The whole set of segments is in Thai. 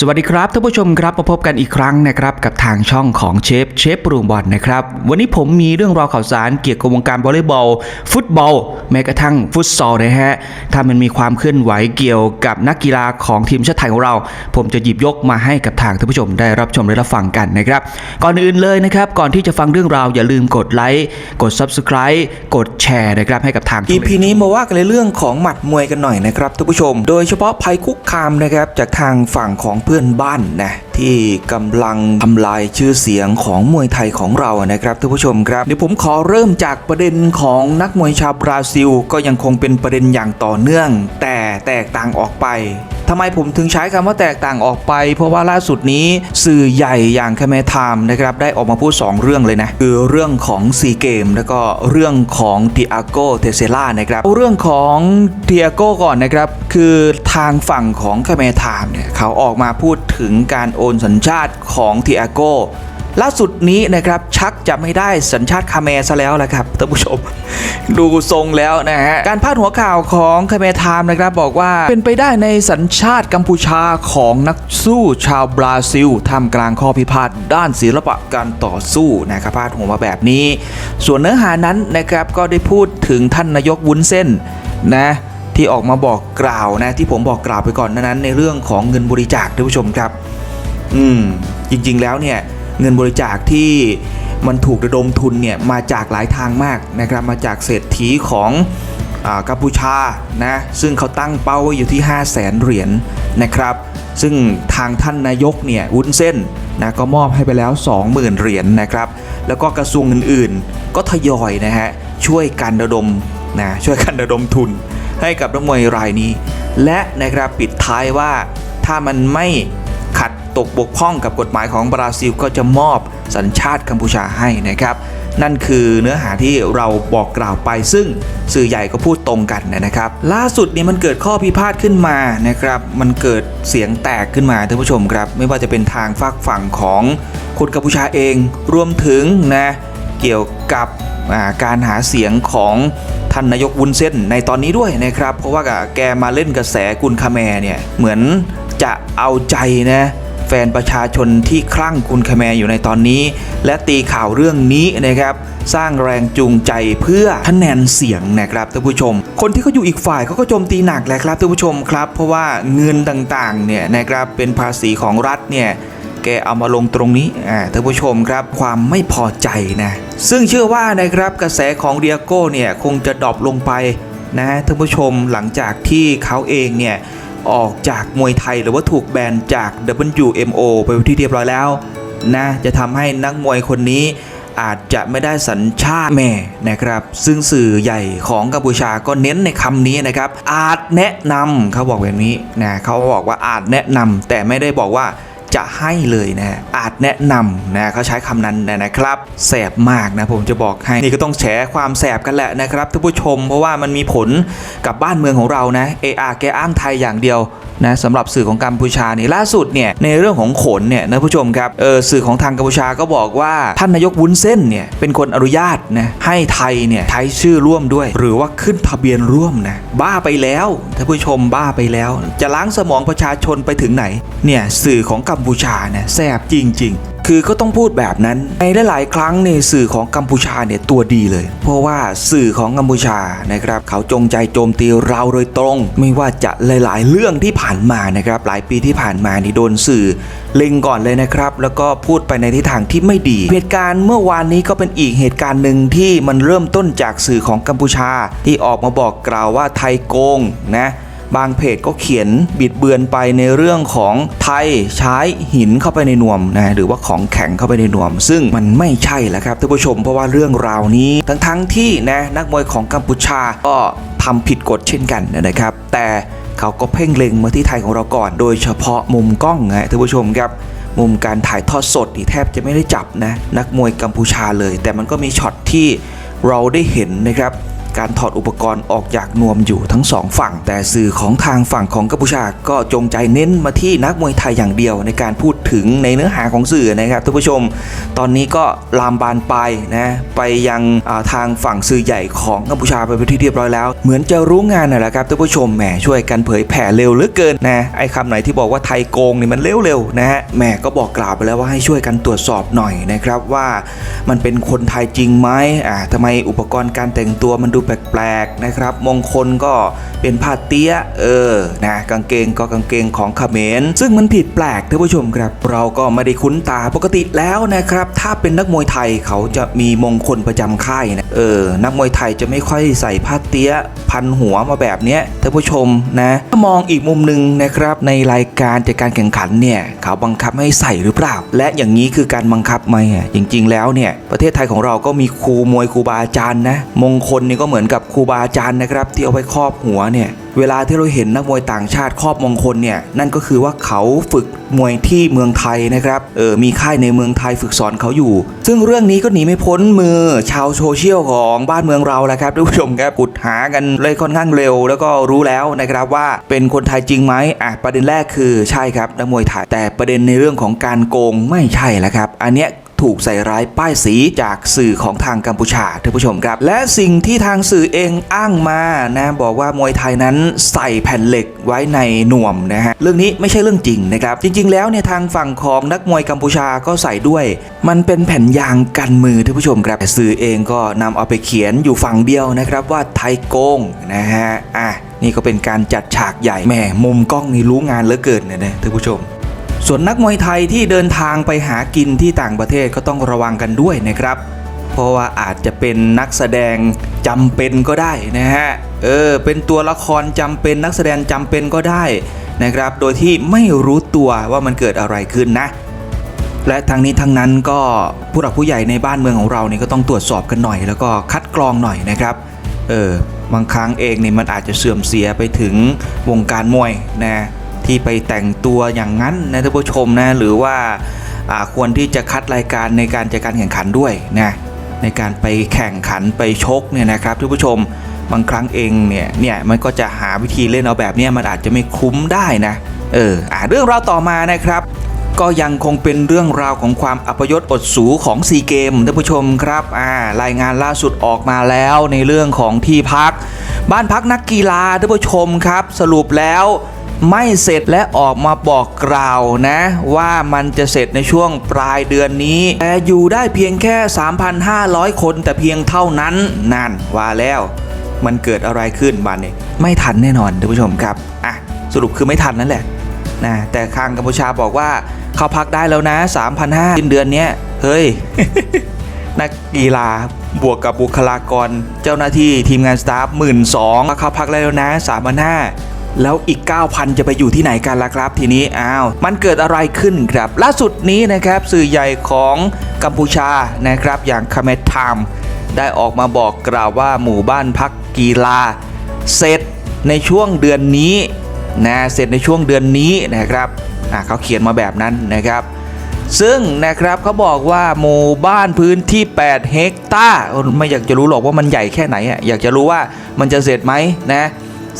สวัสดีครับท่านผู้ชมครับมาพบกันอีกครั้งนะครับกับทางช่องของเชฟเชฟปรุงบอลนะครับวันนี้ผมมีเรื่องราวข่าวสารเกี่ยวกับวงการวอลเลย์บอล ฟุตบอล แม้กระทั่งฟุตซอลนะฮะถ้ามันมีความเคลื่อนไหวเกี่ยวกับนักกีฬาของทีมชาติไทยของเรา ผมจะหยิบยกมาให้กับทางท่านผู้ชมได้รับชมและรับฟังกันนะครับก่อนอื่นเลยนะครับก่อนที่จะฟังเรื่องราวอย่าลืมกดไลค์กด Subscribe กดแชร์นะครับให้กับทาง EP นี้มาว่ากันในเรื่องของหมัดมวยกันหน่อยนะครับท่านผู้ชม โดยเฉพาะภัยคุกคามนะครับจากทางฝั่งของเพื่อนบ้านนะที่กำลังทำลายชื่อเสียงของมวยไทยของเรานะครับท่านผู้ชมครับ เดี๋ยวผมขอเริ่มจากประเด็นของนักมวยชาวบราซิล ก็ยังคงเป็นประเด็นอย่างต่อเนื่อง แต่แตกต่างออกไป ทำไมผมถึงใช้คำว่าแตกต่างออกไป เพราะว่าล่าสุดนี้สื่อใหญ่อย่างคาเมไทม์นะครับได้ออกมาพูด 2 เรื่องเลยนะคือเรื่องของซีเกมแล้วก็เรื่องของติอาโกเทเซล่านะครับเรื่องของทิอาโกก่อนนะครับ คือทางฝั่งของคาเมไทม์เนี่ยเขาออกมาพูดถึงการโอนสัญชาติของทิอาโก ล่าสุดนี้นะครับชักจะไม่ได้สัญชาติคาเมซะแล้วแหละครับท่านผู้ชม ดูทรงแล้วนะฮะการพาดหัวข่าวของคาเมไทม์นะครับบอกว่าเป็นไปได้ในสัญชาติกัมพูชาของนักสู้ชาวบราซิลท่ามกลางข้อพิพาทด้านศิลปะการต่อสู้นะครับพาดหัวมาแบบนี้ ส่วนเนื้อหานั้นนะครับก็ได้พูดถึงท่านนายกวุ้นเส้นนะที่ออกมาบอกกล่าวนะที่ผมบอกกล่าวไปก่อนนานั้นในเรื่องของเงินบริจาคท่านผู้ชมครับ อืมจริง ๆ แล้วเนี่ย เงินบริจาคที่มันถูกระดมทุนเนี่ยมาจากหลายทางมากนะครับมาจากเศรษฐีของอกัมพูชานะซึ่งเขาตั้งเป้าไว้อยู่ที่ 5 0 0แสนเหรียญนะครับ ซึ่งทางท่านนายกเนี่ยวุ้นเส้นนะก็มอบให้ไปแล้ว 20,000 เหรียญนะครับ แล้วก็กระทรวงอื่นๆ ก็ทยอยนะฮะช่วยกันระดมนะช่วยกันระดมทุนให้กับนักมวยรายนี้ และนะครับปิดท้ายว่าถ้ามันไม่ ตกบกพร่องกับกฎหมายของบราซิลก็จะมอบสัญชาติกัมพูชาให้นะครับ นั่นคือเนื้อหาที่เราบอกกล่าวไปซึ่งสื่อใหญ่ก็พูดตรงกันนะครับ ล่าสุดนี้มันเกิดข้อพิพาทขึ้นมานะครับ มันเกิดเสียงแตกขึ้นมาท่านผู้ชมครับ ไม่ว่าจะเป็นทางฝากฝั่งของคนกัมพูชาเองรวมถึงนะเกี่ยวกับาการหาเสียงของท่านนายกวุ้นเส้นในตอนนี้ด้วยนะครับ เพราะว่าแกมาเล่นกระแสกุนคาแมเนี่ยเหมือนจะเอาใจนะ แฟนประชาชนที่คลั่งคุณคแมอยู่ในตอนนี้ และตีข่าวเรื่องนี้นะครับ สร้างแรงจูงใจเพื่อคะแนนเสียงนะครับท่านผู้ชม คนที่เขาอยู่อีกฝ่ายเขาก็โจมตีหนักแหละครับท่านผู้ชมครับ เพราะว่าเงินต่างๆเนี่ยนะครับเป็นภาษีของรัฐเนี่ยแกเอามาลงตรงนี้อ่าท่านผู้ชมครับความไม่พอใจนะซึ่งเชื่อว่านะครับกระแสของเดียโก้เนี่ยคงจะดรอปลงไปนะท่านผู้ชมหลังจากที่เขาเองเนี่ย ออกจากมวยไทยหรือว่าถูกแบนจาก WMO ไปที่เรียบร้อยแล้วนะจะทำให้นักมวยคนนี้อาจจะไม่ได้สัญชาติแม่นะครับ ซึ่งสื่อใหญ่ของกัมพูชาก็เน้นในคำนี้นะครับ อาจแนะนำเขาบอกแบบนี้นะเขาบอกว่าอาจแนะนำแต่ไม่ได้บอกว่า จะให้เลยนะอาจแนะนำนะเขาใช้คำนั้นนะครับแสบมากนะผมจะบอกให้นี่ก็ต้องแฉความแสบกันแหละนะครับท่านผู้ชม เพราะว่ามันมีผลกับบ้านเมืองของเรานะเออาแกอ้างไทยอย่างเดียวนะสำหรับสื่อของกัมพูชานี่ล่าสุดเนี่ยในเรื่องของขนเนี่ยนะผู้ชมครับเออสื่อของทางกัมพูชาก็บอกว่าท่านนายกวุ้นเส้นเนี่ยเป็นคนอนุญาตนะให้ไทยเนี่ยใช้ชื่อร่วมด้วย หรือว่าขึ้นทะเบียนร่วมนะบ้าไปแล้วท่านผู้ชมบ้าไปแล้ว จะล้างสมองประชาชนไปถึงไหนเนี่ยสื่อของกัมพูชาเนี่ยแสบจริง ๆ คือก็ต้องพูดแบบนั้น ในหลายๆครั้งในสื่อของกัมพูชาเนี่ยตัวดีเลย เพราะว่าสื่อของกัมพูชานะครับเขาจงใจโจมตีเราโดยตรง ไม่ว่าจะหลาย ๆ เรื่องที่ผ่านมานะครับหลายปีที่ผ่านมานี่โดนสื่อเล็งก่อนเลยนะครับ แล้วก็พูดไปในทิศทางที่ไม่ดี เหตุการณ์เมื่อวานนี้ก็เป็นอีกเหตุการณ์หนึ่งที่มันเริ่มต้นจากสื่อของกัมพูชา ที่ออกมาบอกกล่าวว่าไทยโกงนะ บางเพจก็เขียนบิดเบือนไปในเรื่องของไทยใช้หินเข้าไปในนวมนะหรือว่าของแข็งเข้าไปในนวม ซึ่งมันไม่ใช่แหละครับท่านผู้ชมเพราะว่าเรื่องราวนี้ ทั้งทั้งๆที่นะนักมวยของกัมพูชาก็ทำผิดกฎเช่นกันนะครับ แต่เขาก็เพ่งเล็งมาที่ไทยของเราก่อน โดยเฉพาะมุมกล้องนะท่านผู้ชมครับมุมการถ่ายทอดสดนี่แทบจะไม่ได้จับนะนักมวยกัมพูชาเลย แต่มันก็มีช็อตที่เราได้เห็นนะครับ การถอดอุปกรณ์ออกจากนวมอยู่ทั้งสองฝั่ง แต่สื่อของทางฝั่งของกัมพูชาก็จงใจเน้นมาที่นักมวยไทยอย่างเดียวในการพูด ถึงในเนื้อหาของสื่อนะครับท่านผู้ชม ตอนนี้ก็ลามบานไปนะไปยังาทางฝั่งสื่อใหญ่ของกัมพูชาไปเป็นที่เรียบร้อยแล้ว เหมือนจะรู้งานน่ะแหละครับท่านผู้ชมแหมช่วยกันเผยแผ่เร็วเหลือเกินนะไอ้คำไหนที่บอกว่าไทยโกงนี่มันเร็วๆนะฮะแหมก็บอกกล่าวไปแล้วว่าให้ช่วยกันตรวจสอบหน่อยนะครับว่ามันเป็นคนไทยจริงไหมอ่าทำไมอุปกรณ์การแต่งตัวมันดูแปลกๆนะครับ มงคลก็เป็นผ้าเตี้ยเออนะกางเกงก็กางเกงของเขมรซึ่งมันผิดแปลกท่านผู้ชมครับเราก็ไม่ได้คุ้นตาปกติแล้วนะครับ ถ้าเป็นนักมวยไทยเขาจะมีมงคลประจำค่ายนะเออนักมวยไทยจะไม่ค่อยใส่ผ้าเตี้ยพันหัวมาแบบนี้ท่านผู้ชมนะถ้ามองอีกมุมหนึ่งนะครับในรายการจัดการแข่งขันเนี่ยเขาบังคับให้ใส่หรือเปล่า และอย่างนี้คือการบังคับไหมจริง ๆ แล้วเนี่ยประเทศไทยของเราก็มีครูมวยครูบาอาจารย์นะมงคลนี่ก็เหมือนกับครูบาอาจารย์นะครับที่เอาไว้ครอบหัวเนี่ย เวลาที่เราเห็นนักมวยต่างชาติครอบมงคลเนี่ยนั่นก็คือว่าเขาฝึกมวยที่เมืองไทยนะครับเออมีค่ายในเมืองไทยฝึกสอนเขาอยู่ ซึ่งเรื่องนี้ก็หนีไม่พ้นมือชาวโซเชียลของบ้านเมืองเราแหละครับท่านผู้ชมครับขุดหากันเลยค่อนข้างเร็ว แล้วก็รู้แล้วนะครับว่าเป็นคนไทยจริงไหมอะประเด็นแรกคือใช่ครับนักมวยไทยแต่ประเด็นในเรื่องของการโกงไม่ใช่แล้วครับ อันเนี้ย ถูกใส่ร้ายป้ายสีจากสื่อของทางกัมพูชาท่านผู้ชมครับ และสิ่งที่ทางสื่อเองอ้างมานะบอกว่ามวยไทยนั้นใส่แผ่นเหล็กไว้ในหน่วมนะฮะเรื่องนี้ไม่ใช่เรื่องจริงนะครับ จริง ๆ แล้วเนี่ยทางฝั่งของนักมวยกัมพูชาก็ใส่ด้วย มันเป็นแผ่นยางกันมือท่านผู้ชมครับแต่สื่อเองก็นำเอาไปเขียนอยู่ฝั่งเดียวนะครับว่าไทยโกงนะฮะอะนี่ก็เป็นการจัดฉากใหญ่แหม่มุมกล้องนี่รู้งานเหลือเกินเนี่ยนะท่านผู้ชม ส่วนนักมวยไทยที่เดินทางไปหากินที่ต่างประเทศก็ต้องระวังกันด้วยนะครับ เพราะว่าอาจจะเป็นนักแสดงจำเป็นก็ได้นะฮะ เออ เป็นตัวละครจำเป็นนักแสดงจำเป็นก็ได้นะครับ โดยที่ไม่รู้ตัวว่ามันเกิดอะไรขึ้นนะ และทั้งนี้ทั้งนั้นก็ผู้หลักผู้ใหญ่ในบ้านเมืองของเรานี่ก็ต้องตรวจสอบกันหน่อย แล้วก็คัดกรองหน่อยนะครับ เออบางครั้งเองนี่มันอาจจะเสื่อมเสียไปถึงวงการมวยนะ ที่ไปแต่งตัวอย่างนั้นนะท่านผู้ชมนะหรือว่าควรที่จะคัดรายการในการจัดการแข่งขันด้วยนะในการไปแข่งขันไปชกเนี่ยนะครับท่านผู้ชมบางครั้งเองเนี่ยเนี่ยมันก็จะหาวิธีเล่นเอาแบบนี้มันอาจจะไม่คุ้มได้นะเอออ่าเรื่องราวต่อมานะครับ ก็ยังคงเป็นเรื่องราวของความอัปยศอดสูของซีเกมท่านผู้ชมครับอ่ารายงานล่าสุดออกมาแล้วในเรื่องของที่พัก บ้านพักนักกีฬาท่านผู้ชมครับ สรุปแล้ว ไม่เสร็จและออกมาบอกกล่าวนะ ว่ามันจะเสร็จในช่วงปลายเดือนนี้ แต่อยู่ได้เพียงแค่ 3,500 คนแต่เพียงเท่านั้นนั่นว่าแล้วมันเกิดอะไรขึ้นบ้านนี้ไม่ทันแน่นอนท่านผู้ชมครับอะสรุปคือไม่ทันนั่นแหละนะแต่ทางกัมพูชาบอกว่าเข้าพักได้แล้วนะ3,500สิ้นเดือนเนี้ยเฮ้ยนักกีฬาบวกกับบุคลากร เจ้าหน้าที่ทีมงานสตาฟหมื่นสองเข้าพักได้แล้วนะ3,500 แล้วอีก 9,000 จะไปอยู่ที่ไหนกันล่ะครับ ทีนี้อ้าวมันเกิดอะไรขึ้นครับ ล่าสุดนี้นะครับสื่อใหญ่ของกัมพูชานะครับอย่างคาเมทไทม์ได้ออกมาบอกกล่าวว่าหมู่บ้านพักกีฬา เสร็จในช่วงเดือนนี้นะเสร็จในช่วงเดือนนี้นะครับอะเขาเขียนมาแบบนั้นนะครับ ซึ่งนะครับเขาบอกว่าหมู่บ้านพื้นที่ 8 เฮกตาร์ไม่อยากจะรู้หรอกว่ามันใหญ่แค่ไหนอะอยากจะรู้ว่ามันจะเสร็จไหมนะ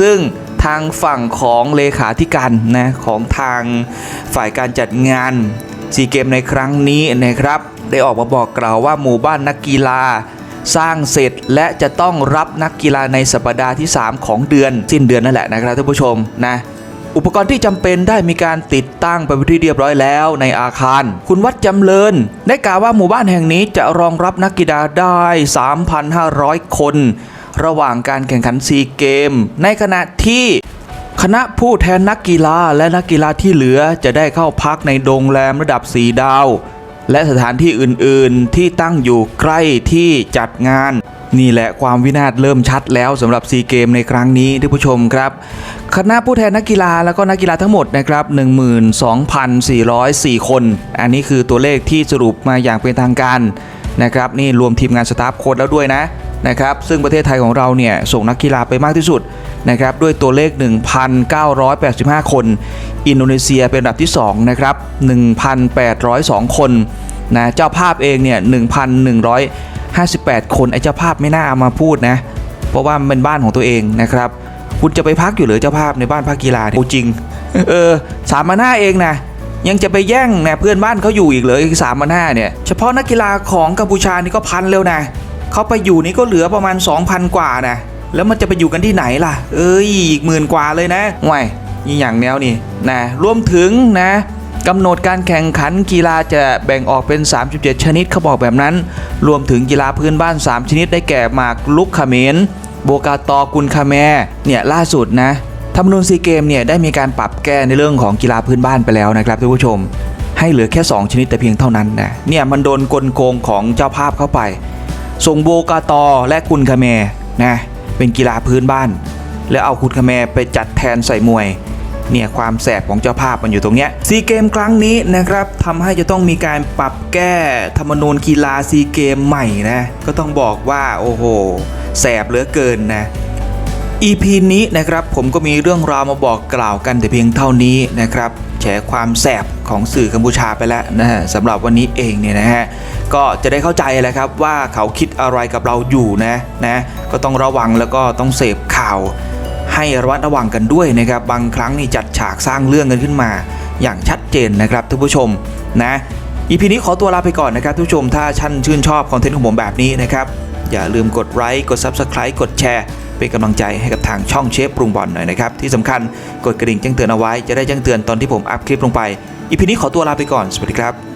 ซึ่ง ทางฝั่งของเลขาธิการนะของทางฝ่ายการจัดงานซีเกมในครั้งนี้นะครับ ได้ออกมาบอกกล่าวว่าหมู่บ้านนักกีฬาสร้างเสร็จและจะต้องรับนักกีฬาในสัปดาห์ที่ 3 ของเดือน สิ้นเดือนนั่นแหละนะครับท่านผู้ชมนะอุปกรณ์ที่จำเป็นได้มีการติดตั้งไปเป็นที่เรียบร้อยแล้วในอาคาร คุณวัดจำเริญ ได้กล่าวว่าหมู่บ้านแห่งนี้จะรองรับนักกีฬาได้ 3,500 คน ระหว่างการแข่งขันซีเกม ในขณะที่คณะผู้แทนนักกีฬาและนักกีฬาที่เหลือจะได้เข้าพักในโรงแรมระดับ4ดาว และสถานที่อื่นๆที่ตั้งอยู่ใกล้ที่จัดงาน นี่แหละความวินาศเริ่มชัดแล้วสำหรับซีเกมในครั้งนี้ท่านผู้ชมครับ คณะผู้แทนนักกีฬาแล้วก็นักกีฬาทั้งหมดนะครับ12,404 คน อันนี้คือตัวเลขที่สรุปมาอย่างเป็นทางการนะครับนี่รวมทีมงานสตาฟโค้ดแล้วด้วยนะ นะครับซึ่งประเทศไทยของเราเนี่ยส่งนักกีฬาไปมากที่สุดนะครับด้วยตัวเลข 1,985 คน อินโดนีเซียเป็นอันดับที่2นะครับ1,802 คนนะเจ้าภาพเองเนี่ย1,158 คนไอ้เจ้าภาพไม่น่าเอามาพูดนะเพราะว่ามันเป็นบ้านของตัวเองนะครับคุณจะไปพักอยู่หรือเจ้าภาพในบ้านพักกีฬาเนี่ยโอ้จริงเออสามพันห้าเองนะยังจะไปแย่งเนี่ยเพื่อนบ้านเขาอยู่อีกเหรออีกสามพันห้าเนี่ยเฉพาะนักกีฬาของกัมพูชานี่ก็พันเร็วนะ เขาไปอยู่นี่ก็เหลือประมาณ 2,000 กว่านะแล้วมันจะไปอยู่กันที่ไหนล่ะ เอ้ยอีกหมื่นกว่าเลยนะห่วยนี่อย่างแนวนี่นะรวมถึงนะกำหนดการแข่งขันกีฬาจะแบ่งออกเป็น 37 ชนิดเขาบอกแบบนั้น รวมถึงกีฬาพื้นบ้าน 3 ชนิดได้แก่หมากลุกเขมรโบกาตอกุลคาแมเนี่ยล่าสุดนะธรรมนูญซีเกมเนี่ยได้มีการปรับแก้ในเรื่องของกีฬาพื้นบ้านไปแล้วนะครับท่านผู้ชม ให้เหลือแค่ 2 ชนิดแต่เพียงเท่านั้นนะเนี่ยมันโดนกลโกงของเจ้าภาพเข้าไป ส่งโบกาตอและคุณคาแมนะเป็นกีฬาพื้นบ้าน แล้วเอาคุณคาแมไปจัดแทนใส่มวยเนี่ยความแสบของเจ้าภาพมันอยู่ตรงเนี้ยซีเกมครั้งนี้นะครับทำให้จะต้องมีการปรับแก้ธรรมนูญกีฬาซีเกมใหม่นะก็ต้องบอกว่าโอ้โหแสบเหลือเกินนะ EP นี้นะครับผมก็มีเรื่องราวมาบอกกล่าวกันแต่เพียงเท่านี้นะครับแฉความแสบของสื่อกัมพูชาไปแล้วนะฮะสำหรับวันนี้เองเนี่ยนะฮะก็จะได้เข้าใจแหละครับว่าเขาคิดอะไรกับเราอยู่นะนะก็ต้องระวังแล้วก็ต้องเสพข่าว ให้ระมัดระวังกันด้วยนะครับบางครั้งนี่จัดฉากสร้างเรื่องกันขึ้นมา อย่างชัดเจนนะครับท่านผู้ชมนะอีพีนี้ขอตัวลาไปก่อนนะครับท่านผู้ชมถ้าท่านชื่นชอบคอนเทนต์ของผมแบบนี้นะครับอย่าลืมกดไลค์กด Subscribe กดแชร์ เป็นกำลังใจให้กับทางช่องเชฟปรุงบอลหน่อยนะครับ ที่สำคัญกดกระดิ่งแจ้งเตือนเอาไว้จะได้แจ้งเตือนตอนที่ผมอัพคลิปลงไปอีพีนี้ขอตัวลาไปก่อนสวัสดีครับ